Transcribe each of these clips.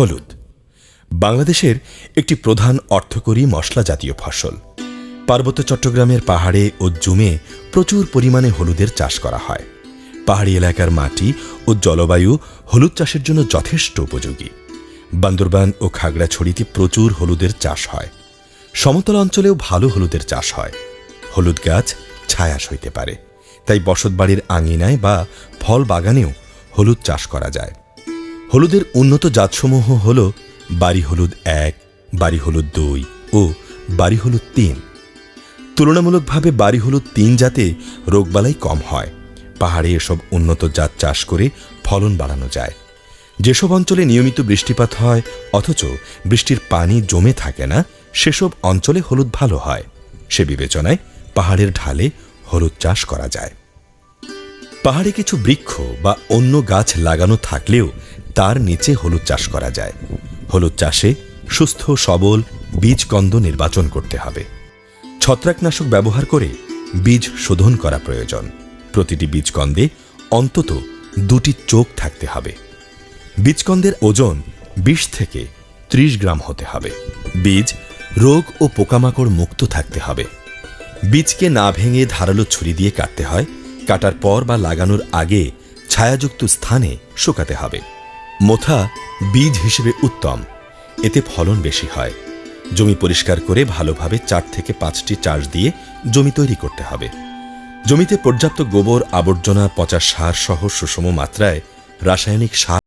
হলুদ। বাংলাদেশের একটি প্রধান অর্থকরী মশলা জাতীয় ফসল। পার্বত্য চট্টগ্রামের পাহাড়ে ও জুমে প্রচুর পরিমাণে হলুদের চাষ করা হয়। পাহাড়ি এলাকার মাটি ও জলবায়ু হলুদ চাষের জন্য যথেষ্ট উপযোগী। বান্দরবান ও খাগড়াছড়িতে প্রচুর হলুদের চাষ হয়। সমতল অঞ্চলেও ভালো হলুদের চাষ হয়। হলুদ গাছ ছায়াস হইতে পারে। তাই বসতবাড়ির আঙিনায় বা ফল বাগানেও হলুদ চাষ করা যায়। হলুদের উন্নত জাতসমূহ হল বাড়ি হলুদ এক, বাড়ি হলুদ দুই ও বাড়ি হলুদ তিন। তুলনামূলকভাবে বাড়ি হলুদ তিন জাতে রোগবালাই কম হয়। পাহাড়ে এসব উন্নত জাত চাষ করে ফলন বাড়ানো যায়। যেসব অঞ্চলে নিয়মিত বৃষ্টিপাত হয়, অথচ বৃষ্টির পানি জমে থাকে না, সেসব অঞ্চলে হলুদ ভালো হয়। সে বিবেচনায় পাহাড়ের ঢালে হলুদ চাষ করা যায়। পাহাড়ে কিছু বৃক্ষ বা অন্য গাছ লাগানো থাকলেও তার নিচে হলুদ চাষ করা যায়। হলুদ চাষে সুস্থ, সবল বীজকন্দ নির্বাচন করতে হবে। ছত্রাকনাশক ব্যবহার করে বীজ শোধন করা প্রয়োজন। প্রতিটি বীজকন্দে অন্তত দুটি চোখ থাকতে হবে। বীজকন্দের ওজন বিশ থেকে ত্রিশ গ্রাম হতে হবে। বীজ রোগ ও পোকামাকড় মুক্ত থাকতে হবে। বীজকে না ভেঙে ধারালো ছুরি দিয়ে কাটতে হয়। কাটার পর বা লাগানোর আগে ছায়াযুক্ত স্থানে শুকাতে হবে। মোথা বীজ হিসেবে উত্তম। এতে ফলন বেশি হয়। জমি পরিষ্কার করে ভালোভাবে চার থেকে পাঁচটি চাষ দিয়ে জমি তৈরি করতে হবে। জমিতে পর্যাপ্ত গোবর, আবর্জনা, পচা সার সহ সুষম মাত্রায় রাসায়নিক সার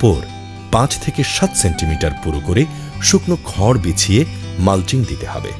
উপর পাঁচ থেকে সাত সেন্টিমিটার পুরো করে শুকনো খড় বিছিয়ে মালচিং দিতে হবে।